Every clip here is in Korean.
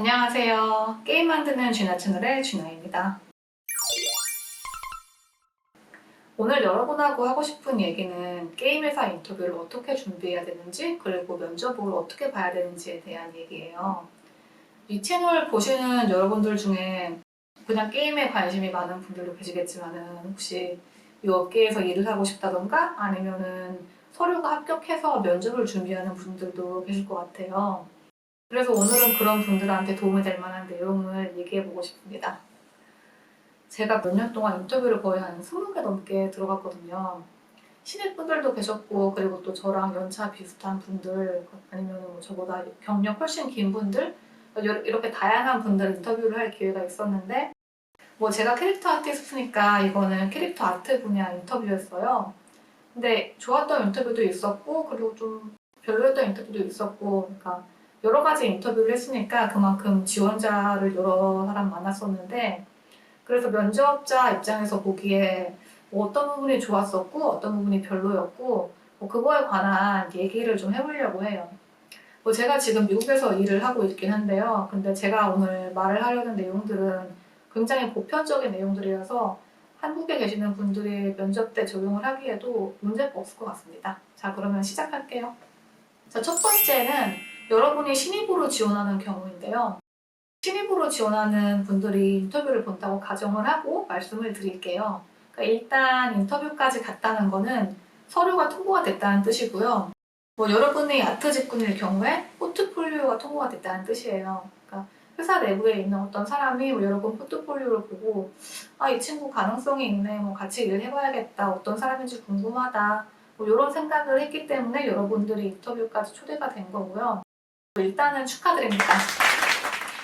안녕하세요. 게임 만드는 쥐나 채널의 쥐나입니다. 오늘 여러분하고 하고 싶은 얘기는 게임 회사 인터뷰를 어떻게 준비해야 되는지 그리고 면접을 어떻게 봐야 되는지에 대한 얘기예요. 이 채널 보시는 여러분들 중에 그냥 게임에 관심이 많은 분들도 계시겠지만은 혹시 이 업계에서 일을 하고 싶다던가 아니면은 서류가 합격해서 면접을 준비하는 분들도 계실 것 같아요. 그래서 오늘은 그런 분들한테 도움이 될 만한 내용을 얘기해 보고 싶습니다. 제가 몇 년 동안 인터뷰를 거의 한 20개 넘게 들어갔거든요. 신입분들도 계셨고, 그리고 또 저랑 연차 비슷한 분들, 아니면 뭐 저보다 경력 훨씬 긴 분들, 이렇게 다양한 분들 인터뷰를 할 기회가 있었는데, 뭐 제가 캐릭터 아티스트니까 이거는 캐릭터 아트 분야 인터뷰였어요. 근데 좋았던 인터뷰도 있었고, 그리고 좀 별로였던 인터뷰도 있었고, 그러니까 여러 가지 인터뷰를 했으니까 그만큼 지원자를 여러 사람 만났었는데 그래서 면접자 입장에서 보기에 뭐 어떤 부분이 좋았었고 어떤 부분이 별로였고 뭐 그거에 관한 얘기를 좀 해보려고 해요. 뭐 제가 지금 미국에서 일을 하고 있긴 한데요. 근데 제가 오늘 말을 하려는 내용들은 굉장히 보편적인 내용들이라서 한국에 계시는 분들이 면접 때 적용을 하기에도 문제가 없을 것 같습니다. 자, 그러면 시작할게요. 자, 첫 번째는 여러분이 신입으로 지원하는 경우인데요. 신입으로 지원하는 분들이 인터뷰를 본다고 가정을 하고 말씀을 드릴게요. 그러니까 일단 인터뷰까지 갔다는 거는 서류가 통보가 됐다는 뜻이고요. 뭐 여러분이 아트 직군일 경우에 포트폴리오가 통보가 됐다는 뜻이에요. 그러니까 회사 내부에 있는 어떤 사람이 뭐 여러분 포트폴리오를 보고 아 이 친구 가능성이 있네, 뭐 같이 일을 해봐야겠다, 어떤 사람인지 궁금하다, 뭐 이런 생각을 했기 때문에 여러분들이 인터뷰까지 초대가 된 거고요. 일단은 축하드립니다.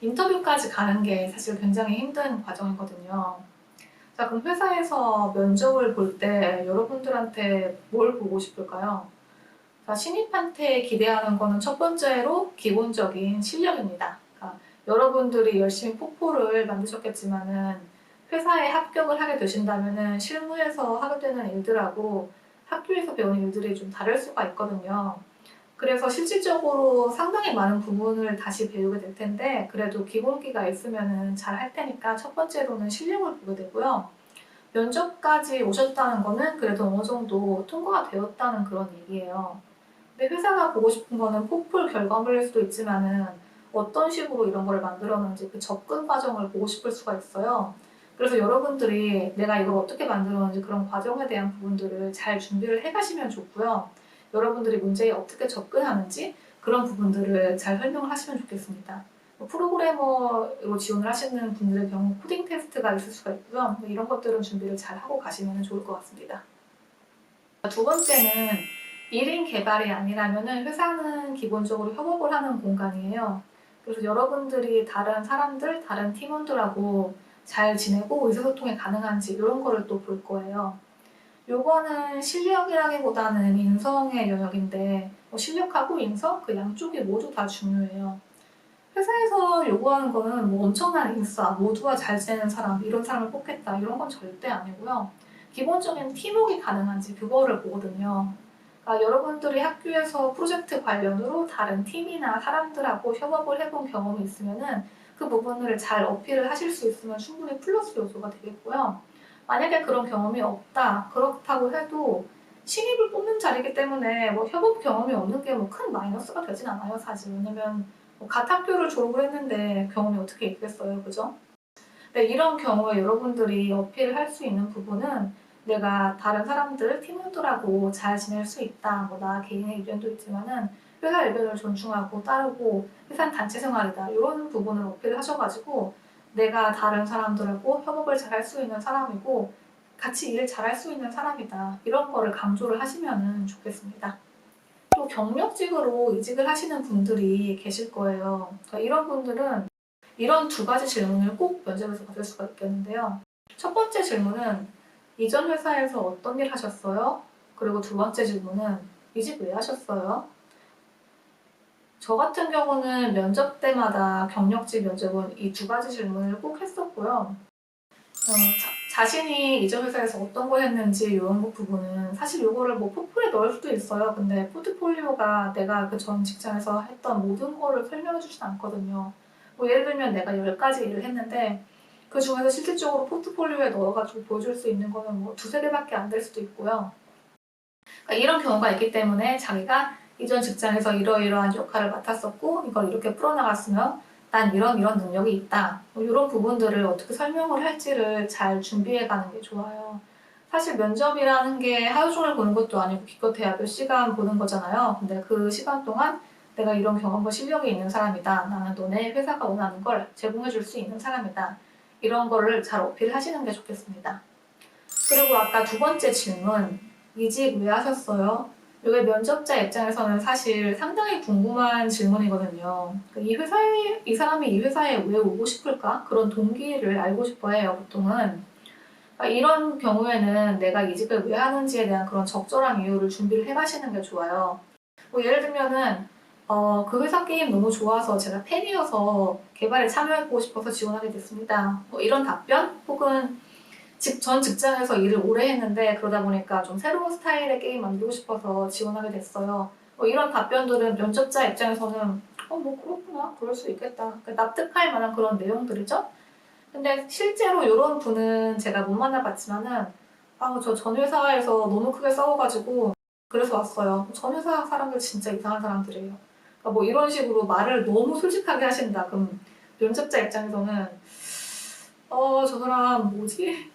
인터뷰까지 가는 게 사실 굉장히 힘든 과정이거든요. 자, 그럼 회사에서 면접을 볼 때 여러분들한테 뭘 보고 싶을까요? 자, 신입한테 기대하는 거는 첫 번째로 기본적인 실력입니다. 그러니까 여러분들이 열심히 포포를 만드셨겠지만은 회사에 합격을 하게 되신다면은 실무에서 하게 되는 일들하고 학교에서 배우는 일들이 좀 다를 수가 있거든요. 그래서 실질적으로 상당히 많은 부분을 다시 배우게 될 텐데 그래도 기본기가 있으면 잘 할 테니까 첫 번째로는 실력을 보게 되고요. 면접까지 오셨다는 거는 그래도 어느 정도 통과가 되었다는 그런 얘기예요. 근데 회사가 보고 싶은 거는 포풀 결과물일 수도 있지만은 어떤 식으로 이런 걸 만들었는지 그 접근 과정을 보고 싶을 수가 있어요. 그래서 여러분들이 내가 이걸 어떻게 만들었는지 그런 과정에 대한 부분들을 잘 준비를 해 가시면 좋고요. 여러분들이 문제에 어떻게 접근하는지 그런 부분들을 잘 설명을 하시면 좋겠습니다. 뭐 프로그래머로 지원을 하시는 분들의 경우 코딩 테스트가 있을 수가 있고요. 뭐 이런 것들은 준비를 잘 하고 가시면 좋을 것 같습니다. 두 번째는 1인 개발이 아니라면 회사는 기본적으로 협업을 하는 공간이에요. 그래서 여러분들이 다른 사람들, 다른 팀원들하고 잘 지내고 의사소통이 가능한지 이런 거를 또 볼 거예요. 요거는 실력이라기보다는 인성의 영역인데 뭐 실력하고 인성 그 양쪽이 모두 다 중요해요. 회사에서 요구하는 거는 뭐 엄청난 인싸, 모두와 잘 지내는 사람 이런 사람을 뽑겠다 이런 건 절대 아니고요. 기본적인 팀워크가 가능한지 그거를 보거든요. 그러니까 여러분들이 학교에서 프로젝트 관련으로 다른 팀이나 사람들하고 협업을 해본 경험이 있으면은 그 부분을 잘 어필을 하실 수 있으면 충분히 플러스 요소가 되겠고요. 만약에 그런 경험이 없다 그렇다고 해도 신입을 뽑는 자리이기 때문에 뭐 협업 경험이 없는 게 뭐 큰 마이너스가 되진 않아요 사실 왜냐면 뭐갓 학교를 졸업을 했는데 경험이 어떻게 있겠어요 그죠? 네, 이런 경우에 여러분들이 어필을 할수 있는 부분은 내가 다른 사람들, 팀원들하고 잘 지낼 수 있다. 뭐 나 개인의 의견도 있지만은 회사 의견을 존중하고 따르고 회사 단체 생활이다. 이런 부분을 어필을 하셔가지고 내가 다른 사람들하고 협업을 잘할 수 있는 사람이고 같이 일잘할 수 있는 사람이다. 이런 거를 강조를 하시면 좋겠습니다. 또 경력직으로 이직을 하시는 분들이 계실 거예요. 그러니까 이런 분들은 이런 두 가지 질문을 꼭 면접에서 받을 수가 있겠는데요. 첫 번째 질문은 이전 회사에서 어떤 일 하셨어요? 그리고 두 번째 질문은 이직 왜 하셨어요? 저 같은 경우는 면접 때마다 경력직 면접은 이 두 가지 질문을 꼭 했었고요. 어, 자, 신이 이전 회사에서 어떤 걸 했는지 이런 부분은 사실 이거를 뭐 포폴에 넣을 수도 있어요. 근데 포트폴리오가 내가 그 전 직장에서 했던 모든 거를 설명해 주진 않거든요. 뭐 예를 들면 내가 10가지 일을 했는데 그 중에서 실질적으로 포트폴리오에 넣어가지고 보여줄 수 있는 거는 뭐 두세 개밖에 안 될 수도 있고요. 그러니까 이런 경우가 있기 때문에 자기가 이전 직장에서 이러이러한 역할을 맡았었고 이걸 이렇게 풀어나갔으면 난 이런 이런 능력이 있다. 뭐 이런 부분들을 어떻게 설명을 할지를 잘 준비해 가는 게 좋아요. 사실 면접이라는 게 하루 종일 보는 것도 아니고 기껏해야 몇 시간 보는 거잖아요. 근데 그 시간 동안 내가 이런 경험과 실력이 있는 사람이다. 나는 너네 회사가 원하는 걸 제공해 줄 수 있는 사람이다. 이런 거를 잘 어필하시는 게 좋겠습니다. 그리고 아까 두 번째 질문, 이직 왜 하셨어요? 이게 면접자 입장에서는 사실 상당히 궁금한 질문이거든요. 그러니까 이 회사에, 이 사람이 이 회사에 왜 오고 싶을까? 그런 동기를 알고 싶어 해요, 보통은. 그러니까 이런 경우에는 내가 이직을 왜 하는지에 대한 그런 적절한 이유를 준비를 해 가시는 게 좋아요. 뭐 예를 들면은, 어, 그 회사 게임 너무 좋아서 제가 팬이어서 개발에 참여해보고 싶어서 지원하게 됐습니다. 뭐 이런 답변? 혹은 직, 전 직장에서 일을 오래 했는데 그러다 보니까 좀 새로운 스타일의 게임 만들고 싶어서 지원하게 됐어요. 뭐 이런 답변들은 면접자 입장에서는 어, 뭐 그렇구나. 그럴 수 있겠다. 그러니까 납득할 만한 그런 내용들이죠. 근데 실제로 이런 분은 제가 못 만나봤지만은 아, 저 전 회사에서 너무 크게 싸워가지고 그래서 왔어요. 전 회사 사람들 진짜 이상한 사람들이에요. 그러니까 뭐 이런 식으로 말을 너무 솔직하게 하신다. 그럼 면접자 입장에서는 어, 저 사람 뭐지?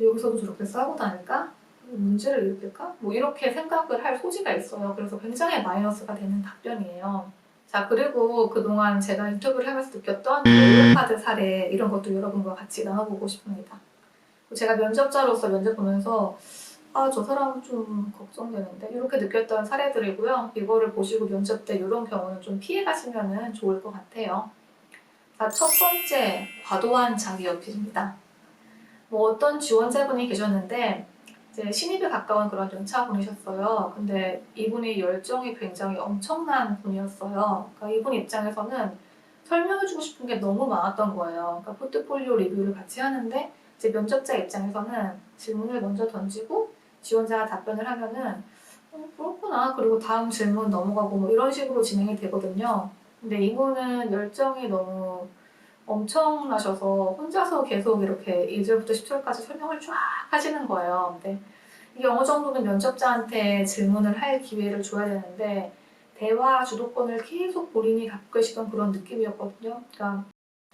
여기서도 저렇게 싸우고 다닐까? 문제를 일으킬까? 뭐 이렇게 생각을 할 소지가 있어요. 그래서 굉장히 마이너스가 되는 답변이에요. 자, 그리고 그동안 제가 인터뷰를 하면서 느꼈던 옐로카드 사례 이런 것도 여러분과 같이 나눠보고 싶습니다. 제가 면접자로서 면접 보면서 아, 저 사람 좀 걱정되는데 이렇게 느꼈던 사례들이고요. 이거를 보시고 면접 때 이런 경우는 좀 피해 가시면 좋을 것 같아요. 자, 첫 번째, 과도한 자기 어필입니다. 뭐 어떤 지원자분이 계셨는데 이제 신입에 가까운 그런 연차 분이셨어요. 근데 이분이 열정이 굉장히 엄청난 분이었어요. 그러니까 이분 입장에서는 설명해주고 싶은 게 너무 많았던 거예요. 그러니까 포트폴리오 리뷰를 같이 하는데 이제 면접자 입장에서는 질문을 먼저 던지고 지원자가 답변을 하면은 어, 그렇구나. 그리고 다음 질문 넘어가고 뭐 이런 식으로 진행이 되거든요. 근데 이분은 열정이 너무 엄청나셔서 혼자서 계속 이렇게 1절부터 10절까지 설명을 쫙 하시는 거예요. 근데 이게 어느 정도는 면접자한테 질문을 할 기회를 줘야 되는데 대화 주도권을 계속 본인이 갖고 계시던 그런 느낌이었거든요. 그러니까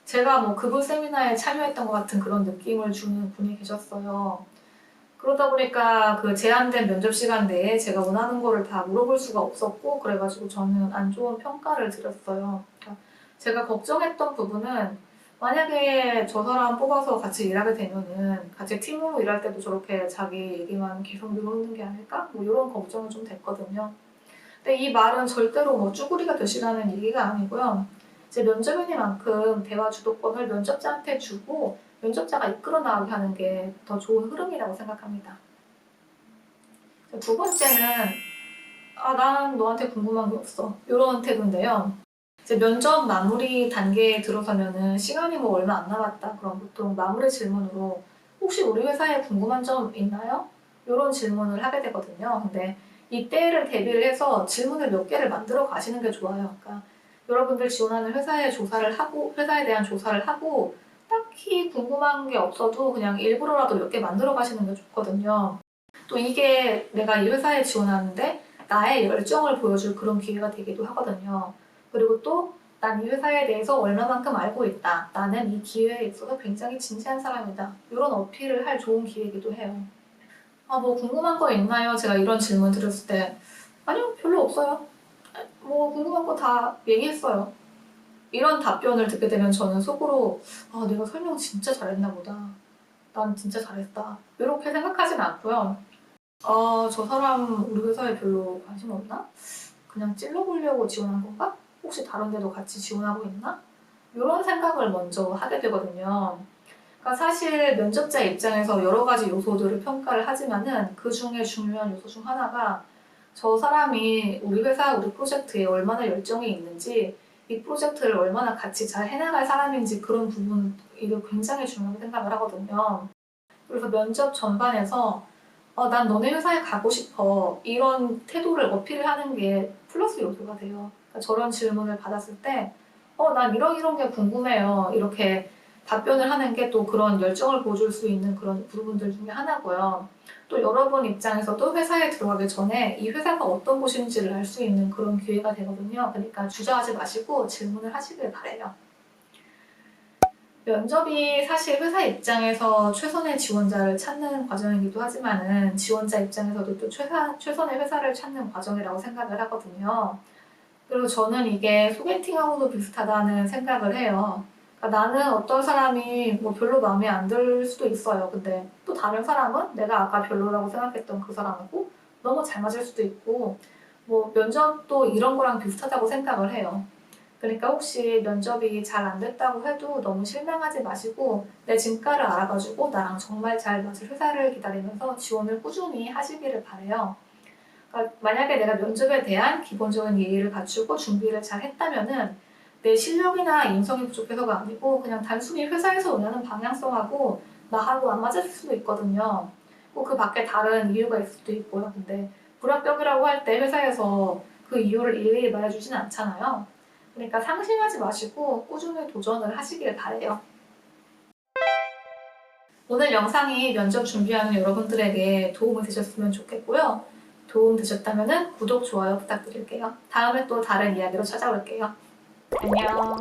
제가 뭐 그분 세미나에 참여했던 것 같은 그런 느낌을 주는 분이 계셨어요. 그러다 보니까 그 제한된 면접 시간 내에 제가 원하는 거를 다 물어볼 수가 없었고 그래가지고 저는 안 좋은 평가를 드렸어요. 그러니까 제가 걱정했던 부분은 만약에 저 사람 뽑아서 같이 일하게 되면은 같이 팀으로 일할 때도 저렇게 자기 얘기만 계속 늘어놓는 게 아닐까? 뭐 이런 걱정은 좀 됐거든요. 근데 이 말은 절대로 뭐 쭈구리가 되시라는 얘기가 아니고요. 제 면접인이만큼 대화 주도권을 면접자한테 주고 면접자가 이끌어 나가게 하는 게 더 좋은 흐름이라고 생각합니다. 두 번째는 아, 난 너한테 궁금한 게 없어. 이런 태도인데요. 이제 면접 마무리 단계에 들어서면은 시간이 뭐 얼마 안 남았다. 그럼 보통 마무리 질문으로 혹시 우리 회사에 궁금한 점 있나요? 이런 질문을 하게 되거든요. 근데 이때를 대비를 해서 질문을 몇 개를 만들어 가시는 게 좋아요. 그러니까 여러분들 지원하는 회사에 조사를 하고 회사에 대한 조사를 하고 딱히 궁금한 게 없어도 그냥 일부러라도 몇 개 만들어 가시는 게 좋거든요. 또 이게 내가 이 회사에 지원하는데 나의 열정을 보여줄 그런 기회가 되기도 하거든요. 그리고 또 난 이 회사에 대해서 얼마만큼 알고 있다. 나는 이 기회에 있어서 굉장히 진지한 사람이다. 이런 어필을 할 좋은 기회이기도 해요. 아, 뭐 궁금한 거 있나요? 제가 이런 질문 드렸을 때 아니요, 별로 없어요. 뭐 궁금한 거 다 얘기했어요. 이런 답변을 듣게 되면 저는 속으로 아, 내가 설명 진짜 잘했나 보다. 난 진짜 잘했다. 이렇게 생각하진 않고요. 아, 저 사람 우리 회사에 별로 관심 없나? 그냥 찔러보려고 지원한 건가? 혹시 다른 데도 같이 지원하고 있나? 이런 생각을 먼저 하게 되거든요. 그러니까 사실 면접자 입장에서 여러 가지 요소들을 평가를 하지만은 그 중에 중요한 요소 중 하나가 저 사람이 우리 회사, 우리 프로젝트에 얼마나 열정이 있는지 이 프로젝트를 얼마나 같이 잘 해나갈 사람인지 그런 부분 이게 굉장히 중요하게 생각을 하거든요. 그래서 면접 전반에서 어, 난 너네 회사에 가고 싶어 이런 태도를 어필을 하는 게 플러스 요소가 돼요. 그러니까 저런 질문을 받았을 때 어, 난 이런 이런 게 궁금해요. 이렇게 답변을 하는 게 또 그런 열정을 보여줄 수 있는 그런 부분들 중에 하나고요. 또 여러분 입장에서도 회사에 들어가기 전에 이 회사가 어떤 곳인지를 알 수 있는 그런 기회가 되거든요. 그러니까 주저하지 마시고 질문을 하시길 바래요. 면접이 사실 회사 입장에서 최선의 지원자를 찾는 과정이기도 하지만은 지원자 입장에서도 또 최사, 최선의 회사를 찾는 과정이라고 생각을 하거든요. 그리고 저는 이게 소개팅하고도 비슷하다는 생각을 해요. 그러니까 나는 어떤 사람이 뭐 별로 마음에 안 들 수도 있어요. 근데 또 다른 사람은 내가 아까 별로라고 생각했던 그 사람하고 너무 잘 맞을 수도 있고 뭐 면접도 이런 거랑 비슷하다고 생각을 해요. 그러니까 혹시 면접이 잘 안 됐다고 해도 너무 실망하지 마시고 내 진가를 알아가지고 나랑 정말 잘 맞을 회사를 기다리면서 지원을 꾸준히 하시기를 바래요. 그러니까 만약에 내가 면접에 대한 기본적인 예의를 갖추고 준비를 잘 했다면은 내 실력이나 인성이 부족해서가 아니고 그냥 단순히 회사에서 원하는 방향성하고 나하고 안 맞을 수도 있거든요. 꼭그 밖에 다른 이유가 있을 수도 있고요. 근데 불합격이라고 할 때 회사에서 그 이유를 일일이 말해주진 않잖아요. 그러니까 상심하지 마시고 꾸준히 도전을 하시길 바래요. 오늘 영상이 면접 준비하는 여러분들에게 도움이 되셨으면 좋겠고요. 도움 되셨다면 구독, 좋아요 부탁드릴게요. 다음에 또 다른 이야기로 찾아올게요. 안녕.